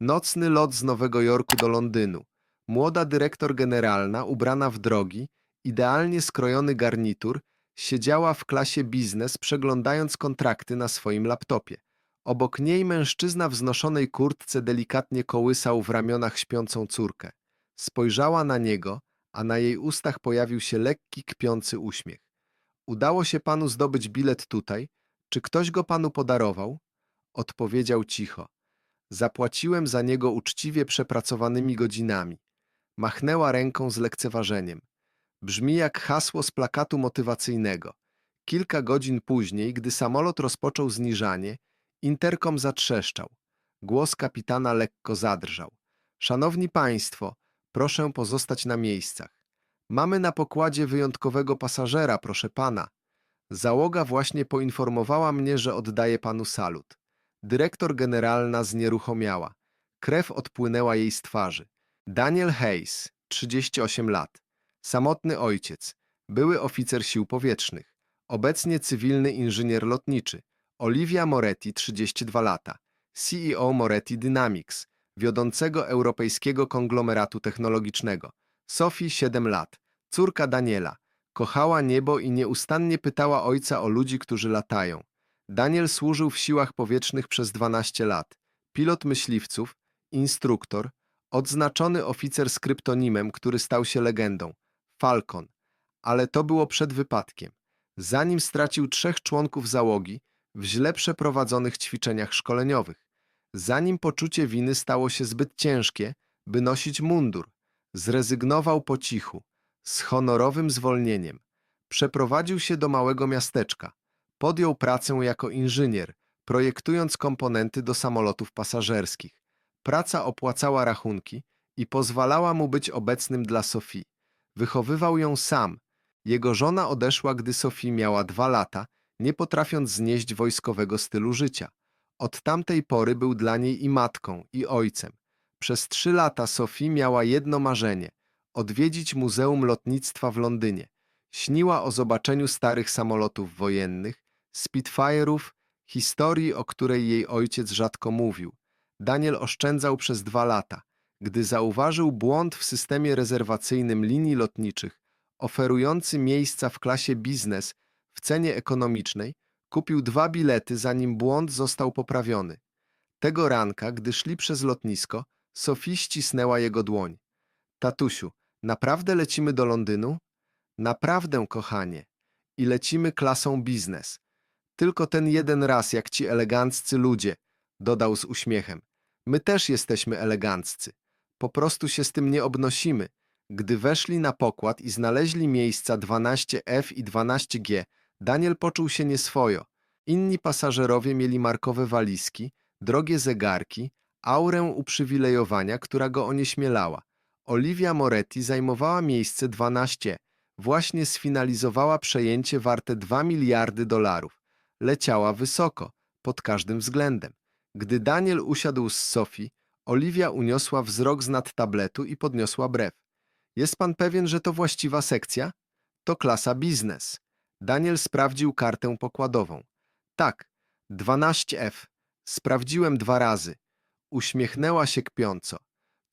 Nocny lot z Nowego Jorku do Londynu. Młoda dyrektor generalna, ubrana w drogi, idealnie skrojony garnitur, siedziała w klasie biznes, przeglądając kontrakty na swoim laptopie. Obok niej mężczyzna w znoszonej kurtce delikatnie kołysał w ramionach śpiącą córkę. Spojrzała na niego, a na jej ustach pojawił się lekki, kpiący uśmiech. Udało się panu zdobyć bilet tutaj? Czy ktoś go panu podarował? Odpowiedział cicho. Zapłaciłem za niego uczciwie przepracowanymi godzinami. Machnęła ręką z lekceważeniem. Brzmi jak hasło z plakatu motywacyjnego. Kilka godzin później, gdy samolot rozpoczął zniżanie, interkom zatrzeszczał. Głos kapitana lekko zadrżał. Szanowni Państwo, proszę pozostać na miejscach. Mamy na pokładzie wyjątkowego pasażera, proszę pana. Załoga właśnie poinformowała mnie, że oddaje panu salut. Dyrektor generalna znieruchomiała. Krew odpłynęła jej z twarzy. Daniel Hayes, 38 lat. Samotny ojciec. Były oficer sił powietrznych. Obecnie cywilny inżynier lotniczy. Olivia Moretti, 32 lata. CEO Moretti Dynamics, wiodącego europejskiego konglomeratu technologicznego. Sophie, 7 lat. Córka Daniela. Kochała niebo i nieustannie pytała ojca o ludzi, którzy latają. Daniel służył w siłach powietrznych przez 12 lat. Pilot myśliwców, instruktor, odznaczony oficer z kryptonimem, który stał się legendą. Falcon. Ale to było przed wypadkiem. Zanim stracił trzech członków załogi w źle przeprowadzonych ćwiczeniach szkoleniowych. Zanim poczucie winy stało się zbyt ciężkie, by nosić mundur. Zrezygnował po cichu, z honorowym zwolnieniem. Przeprowadził się do małego miasteczka. Podjął pracę jako inżynier, projektując komponenty do samolotów pasażerskich. Praca opłacała rachunki i pozwalała mu być obecnym dla Sofii. Wychowywał ją sam. Jego żona odeszła, gdy Sofii miała dwa lata, nie potrafiąc znieść wojskowego stylu życia. Od tamtej pory był dla niej i matką, i ojcem. Przez trzy lata Sophie miała jedno marzenie – odwiedzić Muzeum Lotnictwa w Londynie. Śniła o zobaczeniu starych samolotów wojennych, Spitfire'ów, historii, o której jej ojciec rzadko mówił. Daniel oszczędzał przez dwa lata. Gdy zauważył błąd w systemie rezerwacyjnym linii lotniczych, oferujący miejsca w klasie biznes w cenie ekonomicznej, kupił dwa bilety, zanim błąd został poprawiony. Tego ranka, gdy szli przez lotnisko, Sophie ścisnęła jego dłoń. Tatusiu, naprawdę lecimy do Londynu? Naprawdę, kochanie. I lecimy klasą biznes. Tylko ten jeden raz, jak ci eleganccy ludzie, dodał z uśmiechem. My też jesteśmy eleganccy. Po prostu się z tym nie obnosimy. Gdy weszli na pokład i znaleźli miejsca 12F i 12G, Daniel poczuł się nieswojo. Inni pasażerowie mieli markowe walizki, drogie zegarki, aurę uprzywilejowania, która go onieśmielała. Olivia Moretti zajmowała miejsce 12. Właśnie sfinalizowała przejęcie warte 2 miliardy dolarów. Leciała wysoko, pod każdym względem. Gdy Daniel usiadł z Sophie, Olivia uniosła wzrok z nad tabletu i podniosła brew. Jest pan pewien, że to właściwa sekcja? To klasa biznes. Daniel sprawdził kartę pokładową. Tak, 12F. Sprawdziłem dwa razy. Uśmiechnęła się kpiąco.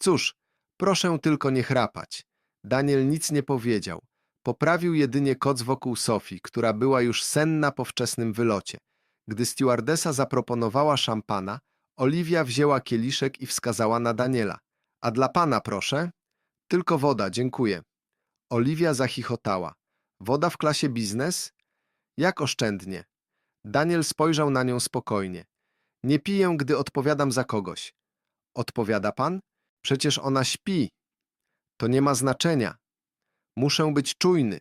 Cóż, proszę tylko nie chrapać. Daniel nic nie powiedział. Poprawił jedynie koc wokół Sofii, która była już senna po wczesnym wylocie. Gdy stewardesa zaproponowała szampana, Oliwia wzięła kieliszek i wskazała na Daniela. A dla pana, proszę? Tylko woda, dziękuję. Oliwia zachichotała. Woda w klasie biznes? Jak oszczędnie. Daniel spojrzał na nią spokojnie. Nie piję, gdy odpowiadam za kogoś. Odpowiada pan? Przecież ona śpi. To nie ma znaczenia. Muszę być czujny.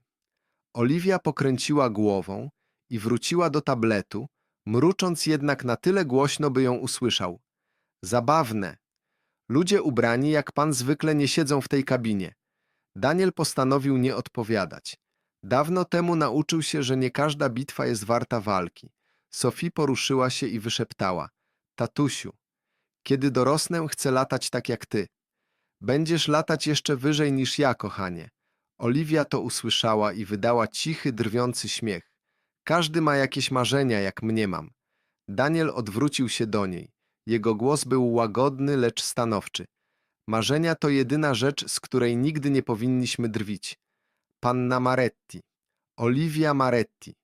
Oliwia pokręciła głową i wróciła do tabletu, mrucząc jednak na tyle głośno, by ją usłyszał. Zabawne. Ludzie ubrani jak pan zwykle nie siedzą w tej kabinie. Daniel postanowił nie odpowiadać. Dawno temu nauczył się, że nie każda bitwa jest warta walki. Sophie poruszyła się i wyszeptała. Tatusiu, kiedy dorosnę, chcę latać tak jak ty. Będziesz latać jeszcze wyżej niż ja, kochanie. Oliwia to usłyszała i wydała cichy, drwiący śmiech. Każdy ma jakieś marzenia, jak mnie mam. Daniel odwrócił się do niej. Jego głos był łagodny, lecz stanowczy. Marzenia to jedyna rzecz, z której nigdy nie powinniśmy drwić. Panna Maretti, Olivia Maretti,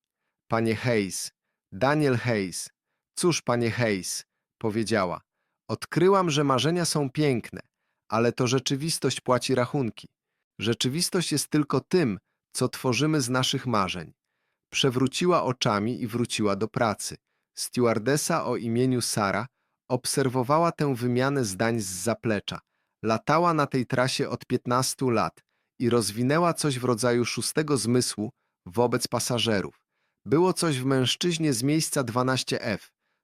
panie Hayes, Daniel Hayes. Cóż, panie Hayes, powiedziała. Odkryłam, że marzenia są piękne, ale to rzeczywistość płaci rachunki. Rzeczywistość jest tylko tym, co tworzymy z naszych marzeń. Przewróciła oczami i wróciła do pracy. Stewardesa o imieniu Sara obserwowała tę wymianę zdań z zaplecza. Latała na tej trasie od 15 lat i rozwinęła coś w rodzaju szóstego zmysłu wobec pasażerów. Było coś w mężczyźnie z miejsca 12F,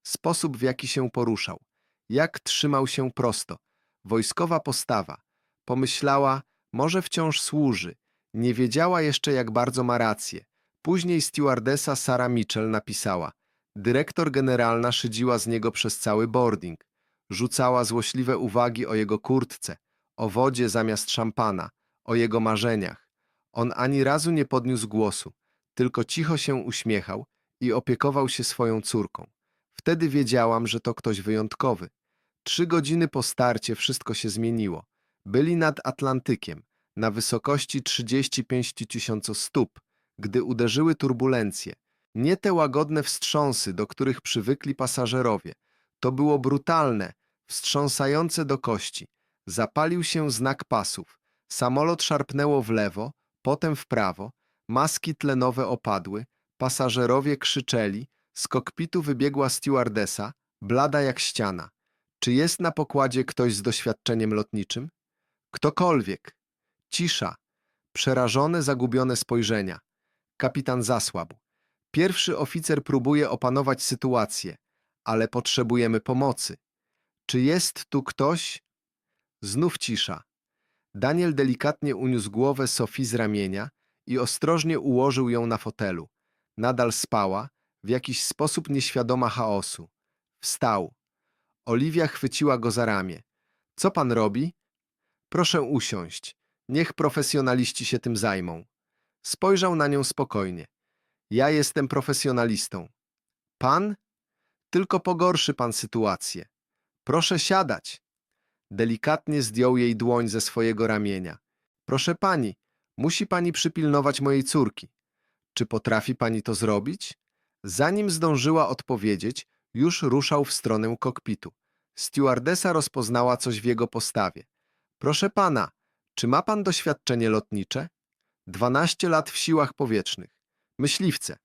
sposób w jaki się poruszał, jak trzymał się prosto, wojskowa postawa. Pomyślała, może wciąż służy. Nie wiedziała jeszcze, jak bardzo ma rację. Później stewardesa Sara Mitchell napisała. Dyrektor generalna szydziła z niego przez cały boarding. Rzucała złośliwe uwagi o jego kurtce, o wodzie zamiast szampana, o jego marzeniach. On ani razu nie podniósł głosu, tylko cicho się uśmiechał i opiekował się swoją córką. Wtedy wiedziałam, że to ktoś wyjątkowy. Trzy godziny po starcie wszystko się zmieniło. Byli nad Atlantykiem, na wysokości 35 tysięcy stóp, gdy uderzyły turbulencje. Nie te łagodne wstrząsy, do których przywykli pasażerowie. To było brutalne, wstrząsające do kości. Zapalił się znak pasów. Samolot szarpnęło w lewo, potem w prawo. Maski tlenowe opadły. Pasażerowie krzyczeli. Z kokpitu wybiegła stewardesa, blada jak ściana. Czy jest na pokładzie ktoś z doświadczeniem lotniczym? Ktokolwiek. Cisza. Przerażone, zagubione spojrzenia. Kapitan zasłabł. Pierwszy oficer próbuje opanować sytuację, ale potrzebujemy pomocy. Czy jest tu ktoś? Znów cisza. Daniel delikatnie uniósł głowę Sofii z ramienia i ostrożnie ułożył ją na fotelu. Nadal spała, w jakiś sposób nieświadoma chaosu. Wstał. Oliwia chwyciła go za ramię. Co pan robi? Proszę usiąść. Niech profesjonaliści się tym zajmą. Spojrzał na nią spokojnie. Ja jestem profesjonalistą. Pan? Tylko pogorszy pan sytuację. Proszę siadać. Delikatnie zdjął jej dłoń ze swojego ramienia. Proszę pani, musi pani przypilnować mojej córki. Czy potrafi pani to zrobić? Zanim zdążyła odpowiedzieć, już ruszał w stronę kokpitu. Stewardesa rozpoznała coś w jego postawie. Proszę pana, czy ma pan doświadczenie lotnicze? 12 lat w siłach powietrznych. Myśliwce.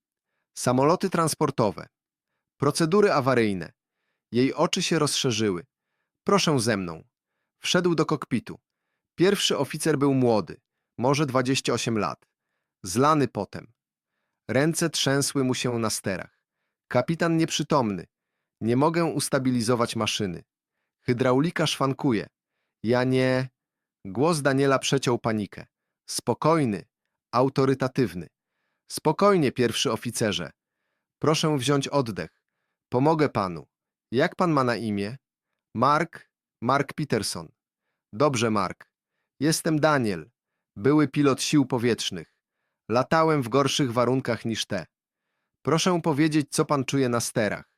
Samoloty transportowe. Procedury awaryjne. Jej oczy się rozszerzyły. Proszę ze mną. Wszedł do kokpitu. Pierwszy oficer był młody, może 28 lat. Zlany potem. Ręce trzęsły mu się na sterach. Kapitan nieprzytomny. Nie mogę ustabilizować maszyny. Hydraulika szwankuje. Ja nie... Głos Daniela przeciął panikę. Spokojny, autorytatywny. Spokojnie, pierwszy oficerze. Proszę wziąć oddech. Pomogę panu. Jak pan ma na imię? Mark, Mark Peterson. Dobrze, Mark. Jestem Daniel, były pilot sił powietrznych. Latałem w gorszych warunkach niż te. Proszę powiedzieć, co pan czuje na sterach.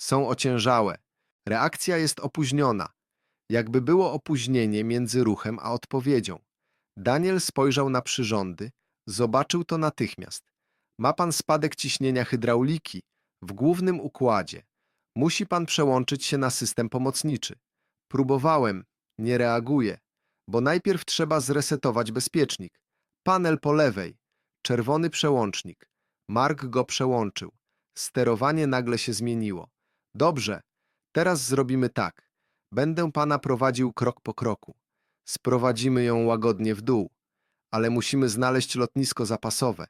Są ociężałe. Reakcja jest opóźniona. Jakby było opóźnienie między ruchem a odpowiedzią. Daniel spojrzał na przyrządy, zobaczył to natychmiast. Ma pan spadek ciśnienia hydrauliki w głównym układzie. Musi pan przełączyć się na system pomocniczy. Próbowałem, nie reaguje, bo najpierw trzeba zresetować bezpiecznik. Panel po lewej, czerwony przełącznik. Mark go przełączył. Sterowanie nagle się zmieniło. Dobrze, teraz zrobimy tak. Będę pana prowadził krok po kroku. Sprowadzimy ją łagodnie w dół, ale musimy znaleźć lotnisko zapasowe.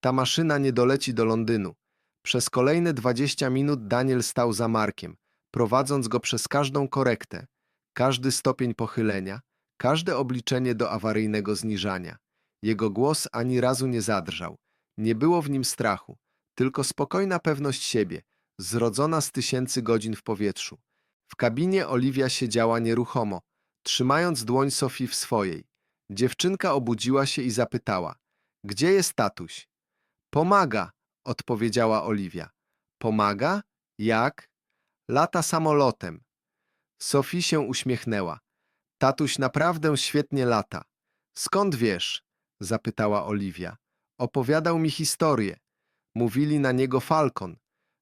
Ta maszyna nie doleci do Londynu. Przez kolejne 20 minut Daniel stał za Markiem, prowadząc go przez każdą korektę, każdy stopień pochylenia, każde obliczenie do awaryjnego zniżania. Jego głos ani razu nie zadrżał. Nie było w nim strachu, tylko spokojna pewność siebie, zrodzona z tysięcy godzin w powietrzu. W kabinie Oliwia siedziała nieruchomo, trzymając dłoń Sofii w swojej. Dziewczynka obudziła się i zapytała: Gdzie jest tatuś? Pomaga, odpowiedziała Oliwia. Pomaga? Jak? Lata samolotem. Sophie się uśmiechnęła. Tatuś naprawdę świetnie lata. Skąd wiesz? zapytała Oliwia. Opowiadał mi historię. Mówili na niego Falcon.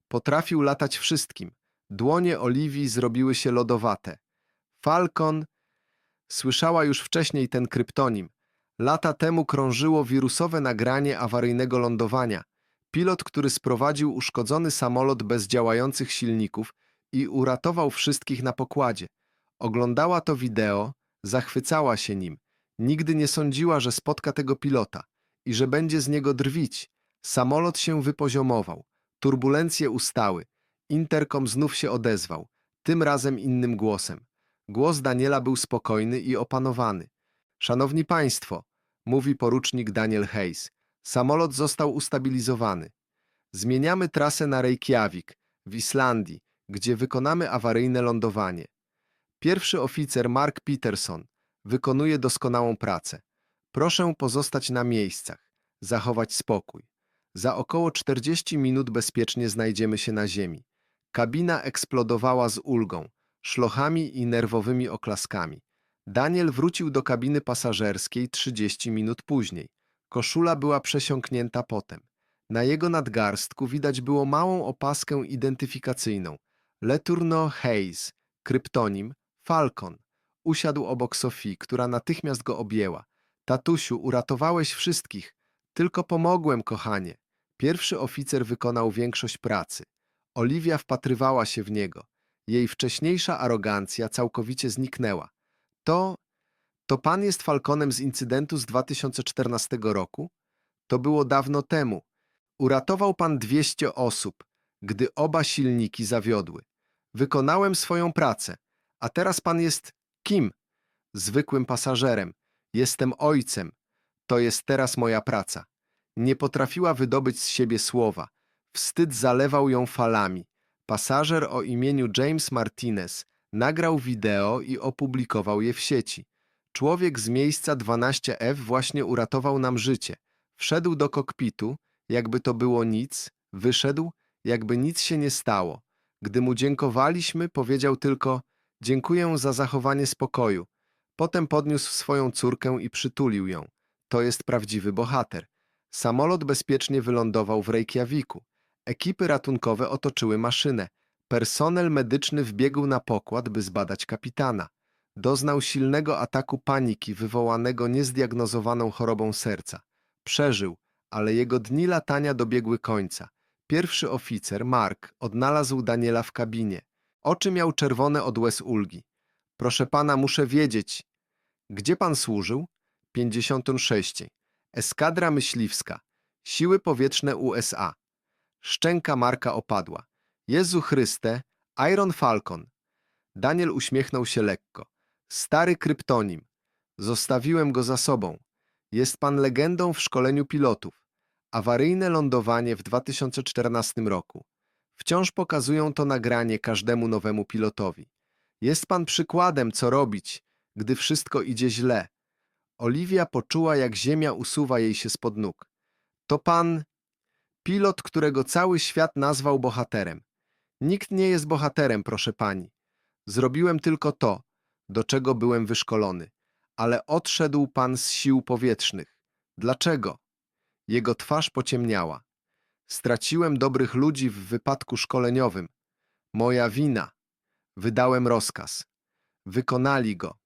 Potrafił latać wszystkim. Dłonie Oliwii zrobiły się lodowate. Falcon słyszała już wcześniej ten kryptonim. Lata temu krążyło wirusowe nagranie awaryjnego lądowania. Pilot, który sprowadził uszkodzony samolot bez działających silników i uratował wszystkich na pokładzie. Oglądała to wideo, zachwycała się nim. Nigdy nie sądziła, że spotka tego pilota i że będzie z niego drwić. Samolot się wypoziomował. Turbulencje ustały. Interkom znów się odezwał, tym razem innym głosem. Głos Daniela był spokojny i opanowany. Szanowni Państwo, mówi porucznik Daniel Hayes, samolot został ustabilizowany. Zmieniamy trasę na Reykjavik, w Islandii, gdzie wykonamy awaryjne lądowanie. Pierwszy oficer Mark Peterson wykonuje doskonałą pracę. Proszę pozostać na miejscach, zachować spokój. Za około 40 minut bezpiecznie znajdziemy się na ziemi. Kabina eksplodowała z ulgą, szlochami i nerwowymi oklaskami. Daniel wrócił do kabiny pasażerskiej 30 minut później. Koszula była przesiąknięta potem. Na jego nadgarstku widać było małą opaskę identyfikacyjną. Letourneau Hayes, kryptonim Falcon. Usiadł obok Sofii, która natychmiast go objęła. Tatusiu, uratowałeś wszystkich. Tylko pomogłem, kochanie. Pierwszy oficer wykonał większość pracy. Oliwia wpatrywała się w niego. Jej wcześniejsza arogancja całkowicie zniknęła. To, to pan jest Falconem z incydentu z 2014 roku? To było dawno temu. Uratował pan 200 osób, gdy oba silniki zawiodły. Wykonałem swoją pracę. A teraz pan jest kim? Zwykłym pasażerem. Jestem ojcem. To jest teraz moja praca. Nie potrafiła wydobyć z siebie słowa. Wstyd zalewał ją falami. Pasażer o imieniu James Martinez nagrał wideo i opublikował je w sieci. Człowiek z miejsca 12F właśnie uratował nam życie. Wszedł do kokpitu, jakby to było nic, wyszedł, jakby nic się nie stało. Gdy mu dziękowaliśmy, powiedział tylko dziękuję za zachowanie spokoju. Potem podniósł swoją córkę i przytulił ją. To jest prawdziwy bohater. Samolot bezpiecznie wylądował w Reykjaviku. Ekipy ratunkowe otoczyły maszynę. Personel medyczny wbiegł na pokład, by zbadać kapitana. Doznał silnego ataku paniki wywołanego niezdiagnozowaną chorobą serca. Przeżył, ale jego dni latania dobiegły końca. Pierwszy oficer, Mark, odnalazł Daniela w kabinie. Oczy miał czerwone od łez ulgi. Proszę pana, muszę wiedzieć. Gdzie pan służył? 56. Eskadra myśliwska. Siły powietrzne USA. Szczęka Marka opadła. Jezu Chryste, Iron Falcon. Daniel uśmiechnął się lekko. Stary kryptonim. Zostawiłem go za sobą. Jest pan legendą w szkoleniu pilotów. Awaryjne lądowanie w 2014 roku. Wciąż pokazują to nagranie każdemu nowemu pilotowi. Jest pan przykładem, co robić, gdy wszystko idzie źle. Oliwia poczuła, jak ziemia usuwa jej się spod nóg. To pan, pilot, którego cały świat nazwał bohaterem. Nikt nie jest bohaterem, proszę pani. Zrobiłem tylko to, do czego byłem wyszkolony. Ale odszedł pan z sił powietrznych. Dlaczego? Jego twarz pociemniała. Straciłem dobrych ludzi w wypadku szkoleniowym. Moja wina. Wydałem rozkaz. Wykonali go.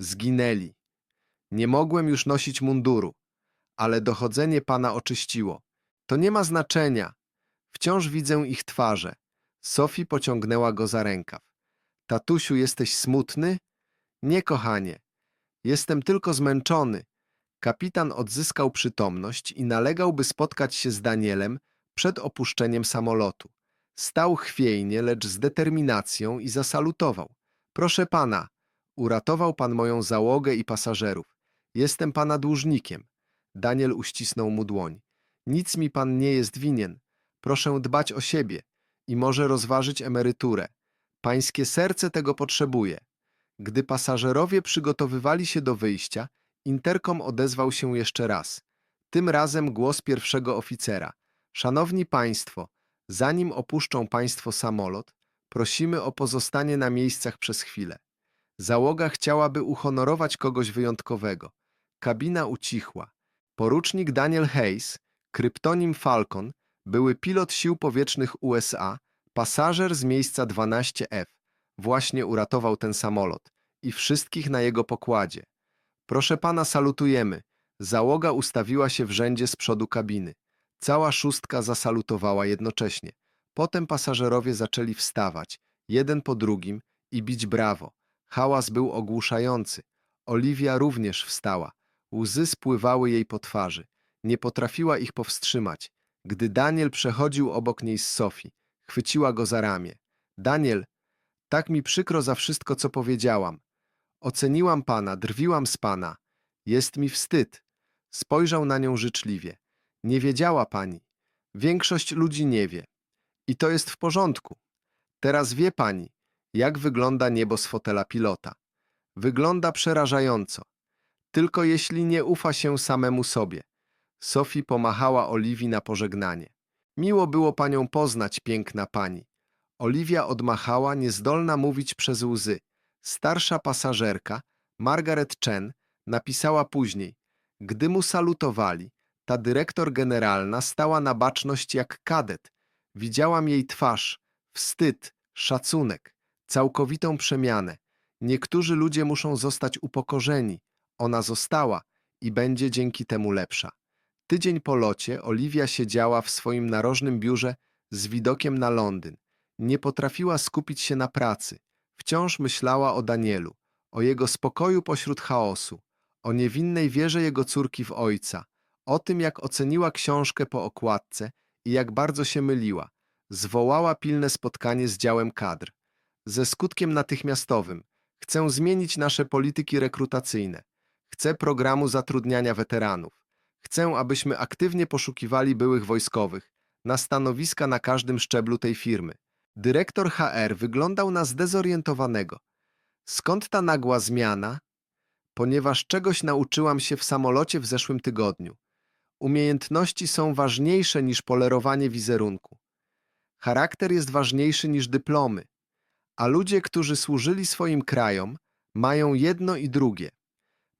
Zginęli. Nie mogłem już nosić munduru, ale dochodzenie pana oczyściło. To nie ma znaczenia. Wciąż widzę ich twarze. Sophie pociągnęła go za rękaw. Tatusiu, jesteś smutny? Nie, kochanie. Jestem tylko zmęczony. Kapitan odzyskał przytomność i nalegał, by spotkać się z Danielem przed opuszczeniem samolotu. Stał chwiejnie, lecz z determinacją i zasalutował. Proszę pana, uratował pan moją załogę i pasażerów. Jestem pana dłużnikiem. Daniel uścisnął mu dłoń. Nic mi pan nie jest winien. Proszę dbać o siebie i może rozważyć emeryturę. Pańskie serce tego potrzebuje. Gdy pasażerowie przygotowywali się do wyjścia, interkom odezwał się jeszcze raz. Tym razem głos pierwszego oficera. Szanowni Państwo, zanim opuszczą Państwo samolot, Prosimy o pozostanie na miejscach przez chwilę. Załoga chciałaby uhonorować kogoś wyjątkowego. Kabina ucichła. Porucznik Daniel Hayes, kryptonim Falcon, były pilot sił powietrznych USA, pasażer z miejsca 12F. Właśnie uratował ten samolot i wszystkich na jego pokładzie. Proszę pana, salutujemy. Załoga ustawiła się w rzędzie z przodu kabiny. Cała szóstka zasalutowała jednocześnie. Potem pasażerowie zaczęli wstawać, jeden po drugim, i bić brawo. Hałas był ogłuszający. Oliwia również wstała. Łzy spływały jej po twarzy. Nie potrafiła ich powstrzymać. Gdy Daniel przechodził obok niej z Sofii, chwyciła go za ramię. Daniel, tak mi przykro za wszystko, co powiedziałam. Oceniłam pana, drwiłam z pana. Jest mi wstyd. Spojrzał na nią życzliwie. Nie wiedziała pani. Większość ludzi nie wie. I to jest w porządku. Teraz wie pani, jak wygląda niebo z fotela pilota. Wygląda przerażająco. Tylko jeśli nie ufa się samemu sobie. Sophie pomachała Oliwii na pożegnanie. Miło było panią poznać, piękna pani. Oliwia odmachała, niezdolna mówić przez łzy. Starsza pasażerka, Margaret Chen, napisała później. Gdy mu salutowali, ta dyrektor generalna stała na baczność jak kadet. Widziałam jej twarz, wstyd, szacunek, całkowitą przemianę. Niektórzy ludzie muszą zostać upokorzeni. Ona została i będzie dzięki temu lepsza. Tydzień po locie Oliwia siedziała w swoim narożnym biurze z widokiem na Londyn. Nie potrafiła skupić się na pracy. Wciąż myślała o Danielu, o jego spokoju pośród chaosu, o niewinnej wierze jego córki w ojca, o tym, jak oceniła książkę po okładce i jak bardzo się myliła. Zwołała pilne spotkanie z działem kadr. Ze skutkiem natychmiastowym. Chcę zmienić nasze polityki rekrutacyjne. Chcę programu zatrudniania weteranów. Chcę, abyśmy aktywnie poszukiwali byłych wojskowych na stanowiska na każdym szczeblu tej firmy. Dyrektor HR wyglądał na zdezorientowanego. Skąd ta nagła zmiana? Ponieważ czegoś nauczyłam się w samolocie w zeszłym tygodniu. Umiejętności są ważniejsze niż polerowanie wizerunku. Charakter jest ważniejszy niż dyplomy. A ludzie, którzy służyli swoim krajom, mają jedno i drugie.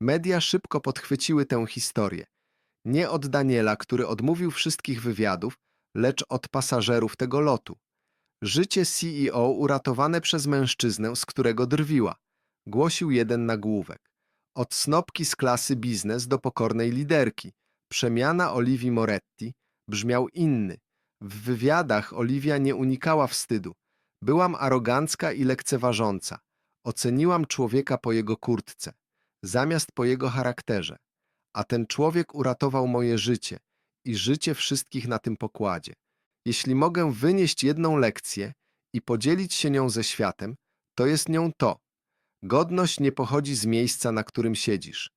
Media szybko podchwyciły tę historię. Nie od Daniela, który odmówił wszystkich wywiadów, lecz od pasażerów tego lotu. Życie CEO uratowane przez mężczyznę, z którego drwiła, głosił jeden nagłówek. Od snopki z klasy biznes do pokornej liderki. Przemiana Oliwii Moretti brzmiał inny. W wywiadach Oliwia nie unikała wstydu. Byłam arogancka i lekceważąca. Oceniłam człowieka po jego kurtce, zamiast po jego charakterze. A ten człowiek uratował moje życie i życie wszystkich na tym pokładzie. Jeśli mogę wynieść jedną lekcję i podzielić się nią ze światem, to jest nią to. Godność nie pochodzi z miejsca, na którym siedzisz.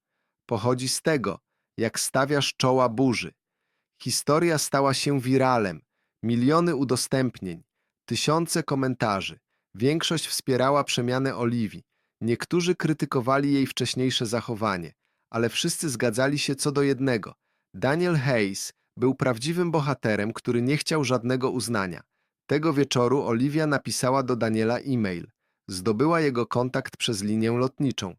Pochodzi z tego, jak stawiasz czoła burzy. Historia stała się wiralem, miliony udostępnień, tysiące komentarzy. Większość wspierała przemianę Oliwii. Niektórzy krytykowali jej wcześniejsze zachowanie, ale wszyscy zgadzali się co do jednego. Daniel Hayes był prawdziwym bohaterem, który nie chciał żadnego uznania. Tego wieczoru Oliwia napisała do Daniela e-mail. Zdobyła jego kontakt przez linię lotniczą.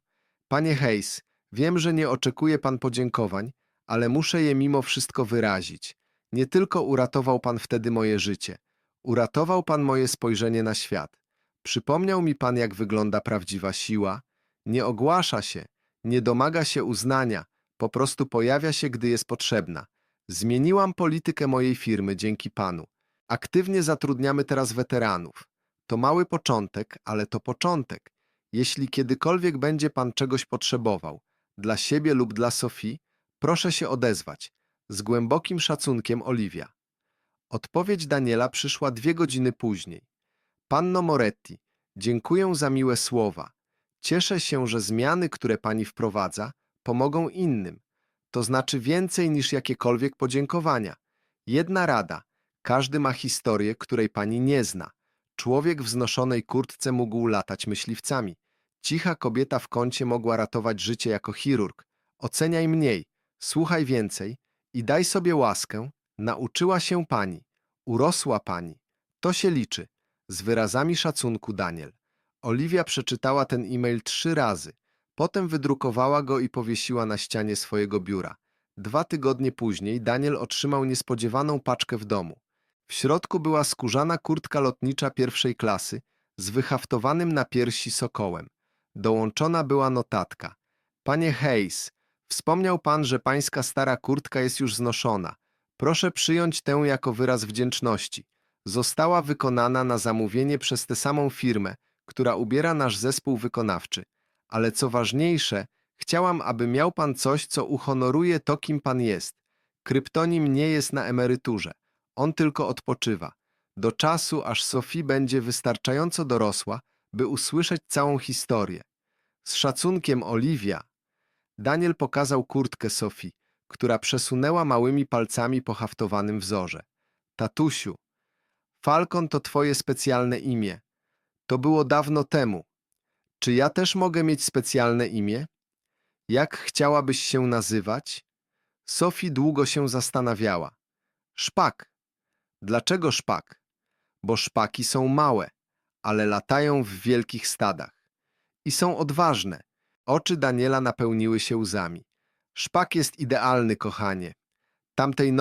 Panie Hayes, wiem, że nie oczekuje pan podziękowań, ale muszę je mimo wszystko wyrazić. Nie tylko uratował pan wtedy moje życie, uratował pan moje spojrzenie na świat. Przypomniał mi pan, jak wygląda prawdziwa siła. Nie ogłasza się, nie domaga się uznania, po prostu pojawia się, gdy jest potrzebna. Zmieniłam politykę mojej firmy dzięki panu. Aktywnie zatrudniamy teraz weteranów. To mały początek, ale to początek. Jeśli kiedykolwiek będzie pan czegoś potrzebował, dla siebie lub dla Sofii, proszę się odezwać. Z głębokim szacunkiem Oliwia. Odpowiedź Daniela przyszła dwie godziny później. Panno Moretti, dziękuję za miłe słowa. Cieszę się, że zmiany, które pani wprowadza, pomogą innym. To znaczy więcej niż jakiekolwiek podziękowania. Jedna rada. Każdy ma historię, której pani nie zna. Człowiek w znoszonej kurtce mógł latać myśliwcami. Cicha kobieta w kącie mogła ratować życie jako chirurg. Oceniaj mniej, słuchaj więcej i daj sobie łaskę. Nauczyła się pani. Urosła pani. To się liczy. Z wyrazami szacunku Daniel. Oliwia przeczytała ten e-mail trzy razy. Potem wydrukowała go i powiesiła na ścianie swojego biura. Dwa tygodnie później Daniel otrzymał niespodziewaną paczkę w domu. W środku była skórzana kurtka lotnicza pierwszej klasy z wyhaftowanym na piersi sokołem. Dołączona była notatka. Panie Hayes, wspomniał pan, że pańska stara kurtka jest już znoszona. Proszę przyjąć tę jako wyraz wdzięczności. Została wykonana na zamówienie przez tę samą firmę, która ubiera nasz zespół wykonawczy. Ale co ważniejsze, chciałam, aby miał pan coś, co uhonoruje to, kim pan jest. Kryptonim nie jest na emeryturze. On tylko odpoczywa. Do czasu, aż Sophie będzie wystarczająco dorosła, by usłyszeć całą historię. Z szacunkiem Oliwia. Daniel pokazał kurtkę Sophie, która przesunęła małymi palcami po haftowanym wzorze. Tatusiu, Falcon to twoje specjalne imię. To było dawno temu. Czy ja też mogę mieć specjalne imię? Jak chciałabyś się nazywać? Sophie długo się zastanawiała. Szpak. Dlaczego szpak? Bo szpaki są małe, ale latają w wielkich stadach. I są odważne. Oczy Daniela napełniły się łzami. Szpak jest idealny, kochanie. Tamtej nocy